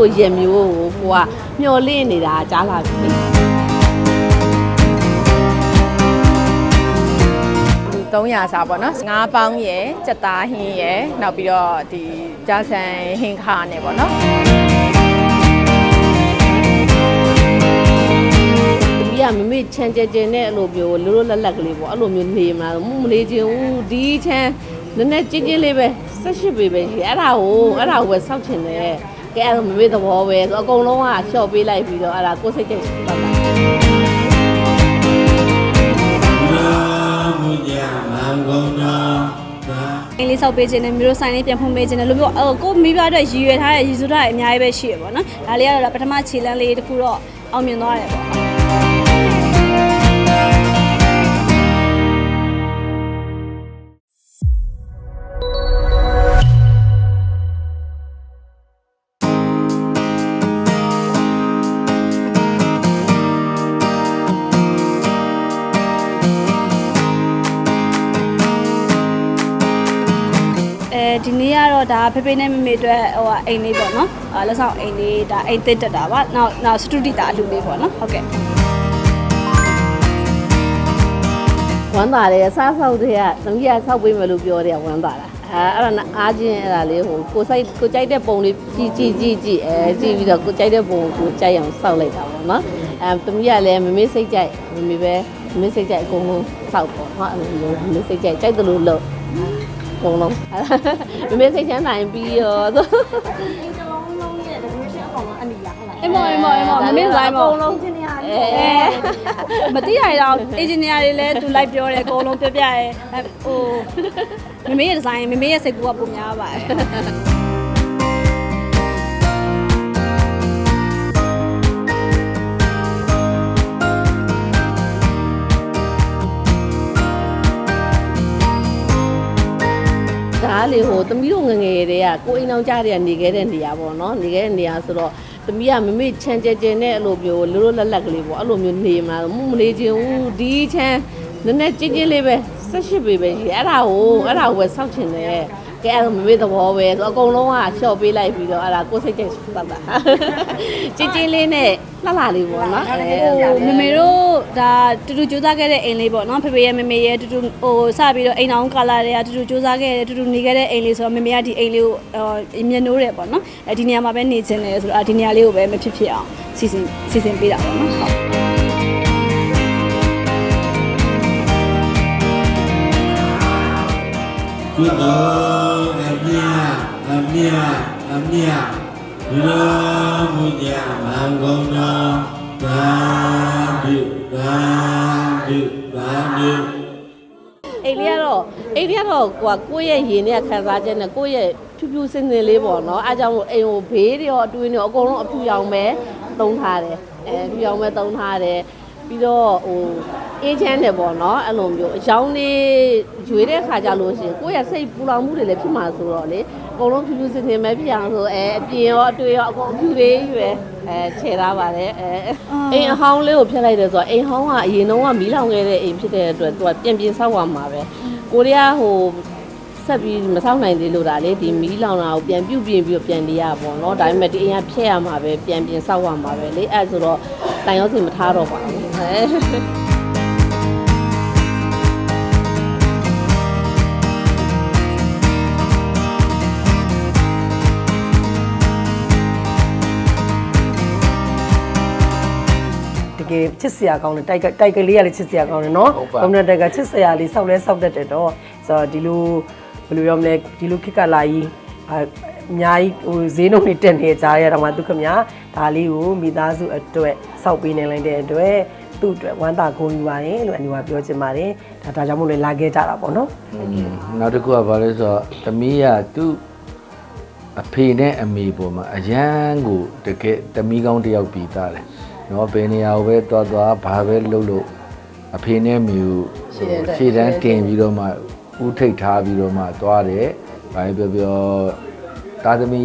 လိုရက်မျိုးကိုကိုကမျော်လင့်နေတာကြားလာပြီလေ300စာပေါ့နော်ငါးပေါင်းရယ်စက်သားဟင်းရယ်နောက်ပြီးတော့ဒီဂျာဆန်ဟင်းခါနဲ့ပေါ့နော်ဒီကမမေချမ်းကြဲကြဲနဲ့အဲ့လိုမျိုးလိုလိုလက်လက်ကလေးပေါ့အဲ့လိုမျိုးနေမှာမမလေးချင်းဦးဒီချမ်းနည်းနည်းချင်းချင်းလေးပဲဆက်ရှိပေပဲရှိအဲ့ဒါကိုအဲ့ဒါကိုပဲစောက်ချင်တယ် ကဲအဲ့လိုမမေသဘောပဲဆိုအကုန်လုံးကရှော့ပေးလိုက်ပြီးတော့အဲ့ဒါကိုယ်စိတ်ကြိုက်ပတ်တာမူကြမံကုန်တော်သာအင်းလေးဆောက်ပေးခြင်းနဲ့မျိုးဆိုင်လေးပြန်ဖွင့်ပေးခြင်းနဲ့လို့မျိုးအော်ကိုမိဘအတွက်ရည်ရွယ်ထားတဲ့ရည်စူးထားတဲ့အများကြီးပဲရှိရပေါ့နော်ဒါလေးကတော့ပထမခြေလမ်းလေးတစ်ခုတော့အောင်မြင်သွားတယ်ပေါ့ တော့ဒါဖေဖေနဲ့မမေအတွက်ဟိုဟာအိမ်လေးပေါ့နော်အာလက်ဆောင်အိမ်လေးဒါအိမ်သစ်တက်တာပါနောက်နောက်စတူဒီတာအလူလေးပေါ့နော်ဟုတ်ကဲ့ဝမ်းသာတယ်အစားဆောက်တဲ့ကသမီးကဆောက်ပေးမယ်လို့ပြောတယ်ဝမ်းသာတာအဲအဲ့ဒါနဲ့အားချင်းအဲ့ဒါလေးဟိုကိုစိုက်ကိုကြိုက်တဲ့ပုံလေးကြည့်ကြည့်ကြည့်ကြည့်အဲကြည့်ပြီးတော့ကိုကြိုက်တဲ့ပုံကိုကြိုက်အောင်ဆောက်လိုက်တာပေါ့နော်အဲသမီးကလည်းမမေစိတ်ကြိုက်မမေပဲမမေစိတ်ကြိုက်အကုန်လုံးဆောက်ပေါ့နော်အဲ့လိုမျိုးမမေစိတ်ကြိုက်ကြိုက်တယ်လို့လို့ အကုန်လုံးမမေစိတ်ချမ်းသာရင်ပြီးရောဆိုအမေအမေအမေမမေလိုင်းပေါ့အကုန်လုံးချင်းနေရအဲမသိရတော့အင်ဂျင်နီယာတွေလည်းသူလိုက်ပြောတယ်အကုန်လုံးပြောပြရဲဟိုမမေရဲ့ဒီဇိုင်းမမေရဲ့စိတ်ကူကပုံများပါတယ် ဒါကလေဟိုသမီးတို့ငငယ်တည်းကကိုအိမ်အောင်ကြတဲ့ကနေခဲ့တဲ့နေရာပေါ့နော်နေခဲ့တဲ့နေရာဆိုတော့သမီးကမမေချမ်းကြဲကြဲနဲ့အဲ့လိုမျိုးလိုလိုလက်လက်ကလေးပေါ့အဲ့လိုမျိုးနေမှာမမလေးချင်းဦးဒီချမ်းနည်းနည်းချင်းချင်းလေးပဲဆက်ရှိပေပဲရှိအဲ့ဒါကိုအဲ့ဒါကိုပဲစောက်ချင်တယ် ကဲအဲ့လိုမမေသဘောပဲဆိုအကုန်လုံးကရှော့ပေးလိုက်ပြီးတော့အဲ့ဒါကိုယ်စိတ်ကြိုက်ပတ်တာချင်းချင်းလေးနဲ့လှလှလေးပေါ့နော်အဲမမေတို့ဒါတူတူကြိုးစားခဲ့တဲ့အိမ်လေးပေါ့နော်ဖေဖေရဲ့မမေရဲ့တူတူဟိုစပြီးတော့အိမ်အောင်ကာလာတွေကတူတူကြိုးစားခဲ့တဲ့တူတူနေခဲ့တဲ့အိမ်လေးဆိုတော့မမေကဒီအိမ်လေးကိုအမြင်နိုးတယ်ပေါ့နော်အဲဒီနေရာမှာပဲနေချင်တယ်ဆိုတော့ဒီနေရာလေးကိုပဲမဖြစ်ဖြစ်အောင်စီစဉ်စီစဉ်ပေးတာပေါ့နော်ဟုတ်ကုသိုလ်အမြတ်အ မြတ်အမြတ်ဘုရားမူကြမံကုန်တော်သာဓုသာဓုသာဓုအိမ်လေးကတော့အိမ်လေးကတော့ကိုကကိုယ့်ရဲ့ရင်နဲ့ခံစားချက်နဲ့ကိုယ့်ရဲ့ဖြူဖြူစင်စင်လေးပေါ့နော်အားကြောင့်မို့အိမ်ကိုဘေးတွေရောအတွင်းတွေရောအကုန်လုံးအဖြူရောင်ပဲသုံးထားတယ်အဲဖြူရောင်ပဲသုံးထားတယ်ပြီးတော့ဟို အေးချမ်းတယ်ပေါ့နော်အဲ့လိုမျိုးအယောင်လေးရွေတဲ့ခါကြလို့ရှိရင်ကိုယ့်ရဲ့စိတ်ပူလောင်မှုတွေလည်းဖြစ်မှာဆိုတော့လေအကုန်လုံးဖြူဖြူစင်စင်ပဲဖြစ်အောင်ဆိုအဲအပြင်ရောအတွေ့ရောအကုန်အဖြူလေးရွယ်အဲခြေထားပါတယ်အဲအိမ်အဟောင်းလေးကိုဖျက်လိုက်တယ်ဆိုတော့အိမ်ဟောင်းကအရင်တုန်းကမီးလောင်ခဲ့တဲ့အိမ်ဖြစ်တဲ့အတွက်သူကပြင်ပြင်ဆောက်ရမှာပဲကိုရီးယားဟိုဆက်ပြီးမဆောက်နိုင်သေးလို့ဒါလေဒီမီးလောင်တာကိုပြန်ပြုတ်ပြင်ပြီးတော့ပြန်နေရပါတော့ဒါပေမဲ့ဒီအရင်ဖျက်ရမှာပဲပြန်ပြင်ဆောက်ရမှာပဲလေအဲ့ဆိုတော့တိုင်ရောစီမထားတော့ပါဘူးဟဲ့ ကယ်ချစ်စရာကောင်းတယ်တိုက်ကတိုက်ကလေးကလည်းချစ်စရာကောင်းတယ်နော်ဘုံနဲ့တိုက်ကချစ်စရာလေးစောက်လဲစောက်တတ်တယ်တော့ဆိုတော့ဒီလိုဘယ်လိုပြောမလဲဒီလိုခက်ကလာကြီးအအများကြီးဟိုဈေးနှုန်းတွေတက်နေကြရတော့မှသူခမဒါလေးကိုမိသားစုအတွက်စောက်ပေးနေလိုက်တဲ့အတွက်သူ့အတွက်ဝမ်းသာဂုဏ်ယူပါတယ်လို့အန်ဒီကပြောချင်ပါတယ်ဒါဒါကြောင့်မို့လဲလာခဲ့ကြတာပေါ့နော်နောက်တစ်ခုကဘာလဲဆိုတော့သမီးကသူ့အဖေနဲ့အမေပေါ်မှာအရန်ကိုတကယ်သမီးကောင်းတစ်ယောက်ပြီးသားတယ် နော်ဘယ်နေရာကိုပဲသွားသွားဘာပဲလုပ်လို့အဖေနဲ့အမေကိုရှေ့တန်းတင်ပြီးတော့မှဥထိတ်ထားပြီးတော့မှသွားတယ်ဘာပဲပြောပြောတာသမီ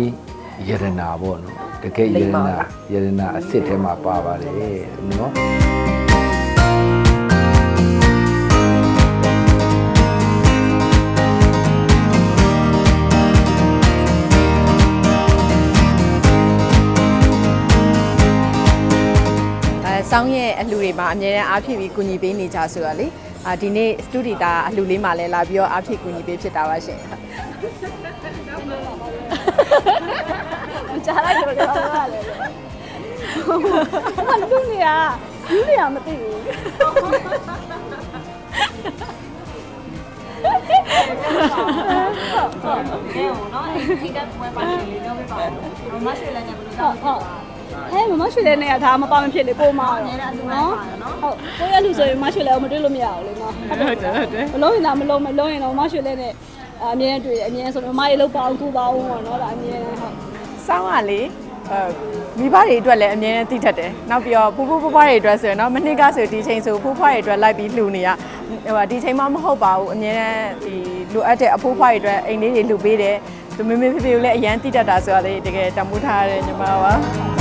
ယရနာပေါ့နော်တကယ်ယရနာယရနာအစ်စ်ထဲမှာပါပါတယ်နော် စောင်းရဲ့အလှူတွေမှာအများအားအားဖြည့်ပြီးကူညီပေးနေကြဆိုတော့လေအာဒီနေ့စတူဒီတာအလှူလေးမှာလည်းလာပြီးတော့အားဖြည့်ကူညီပေးဖြစ်တာပါရှင်ဟုတ်ကြားလိုက်တော့တော့ရတယ်ဘာလို့လူနေရလူနေရမသိဘူးဟုတ်ဟုတ်ဟဲ့ မမရွှေတဲ့နေရာဒါမပေါမဖြစ်လေပို့မအောင်နော်ဟုတ်ကိုရလူဆိုရင်မရွှေလည်းမတွေ့လို့မရဘူးလေနော်ဟုတ်တယ်ဟုတ်တယ်မလုံးရင်လားမလုံးမလုံးရင်တော့မရွှေလည်းနဲ့အမြဲတွေ့အမြဲဆိုမမရေလောက်ပါအောင်ကူပါအောင်ပေါ့နော်ဒါအမြဲဟုတ်စောင်းကလေအဲမိဘတွေအတွက်လည်းအမြဲတမ်းသိတတ်တယ်နောက်ပြီးတော့ဖူးဖူးဖွားဖွားတွေအတွက်ဆိုရင်တော့မနှစ်ကဆိုဒီချိန်ဆိုဖူးဖွားတွေအတွက်လိုက်ပြီးလှူနေရဟိုဒီချိန်မှမဟုတ်ပါဘူးအမြဲတမ်းဒီလိုအပ်တဲ့အဖိုးဖွားတွေအတွက်အိမ်လေးတွေလှူပေးတယ်သူမေမေဖေဖေကိုလည်းအရန်သိတတ်တာဆိုတော့လေတကယ်တမိုးထားရတယ်ညီမပါ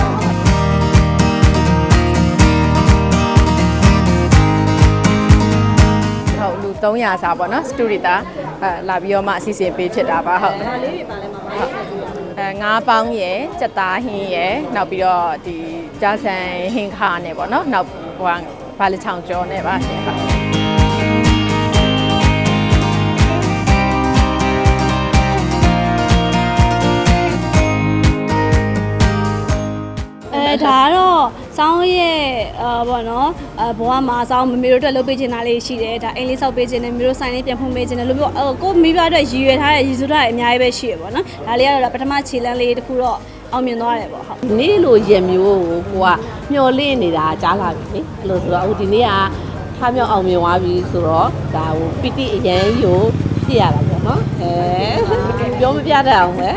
300စာပေါ့နော်စတူဒီတာအဲလာပြီးတော့မှအစီအစဉ်ပေးဖြစ်တာပါဟုတ်ဒါလေးတွေပါလဲမှာပါအဲငါးပေါင်းရယ်စက်သားဟင်းရယ်နောက်ပြီးတော့ဒီကြားဆန်ဟင်းခါနဲ့ပေါ့နော်နောက်ဟိုဘာလချောင်ကျော်နဲ့ပါရှင်ဟုတ်အဲဒါကတော့ စောင်းရဲ့အာဘောနော်အဘွားမှာစောင်းမမေတို့အတွက်လုပ်ပေးချင်တာလေးရှိတယ်ဒါအိမ်လေးဆောက်ပေးချင်တယ်မမေတို့ဆိုင်လေးပြန်ဖွင့်ပေးချင်တယ်လို့မျိုးအကိုမိဘအတွက်ရည်ရွယ်ထားတဲ့ရည်စူးထားတဲ့အများကြီးပဲရှိရပေါ့နော်ဒါလေးကတော့ပထမခြေလမ်းလေးတစ်ခုတော့အောင်မြင်သွားတယ်ပေါ့ဟုတ်ဒီနေ့လိုရက်မျိုးကိုကိုကမျော်လင့်နေတာကြားလာပြီလေအဲ့လိုဆိုတော့အခုဒီနေ့ကထားမြောက်အောင်မြင်သွားပြီဆိုတော့ဒါဟိုပီတိအရန်ယိုဖြစ်ရတာပေါ့နော်အဲပြောမပြတတ်အောင်ပဲ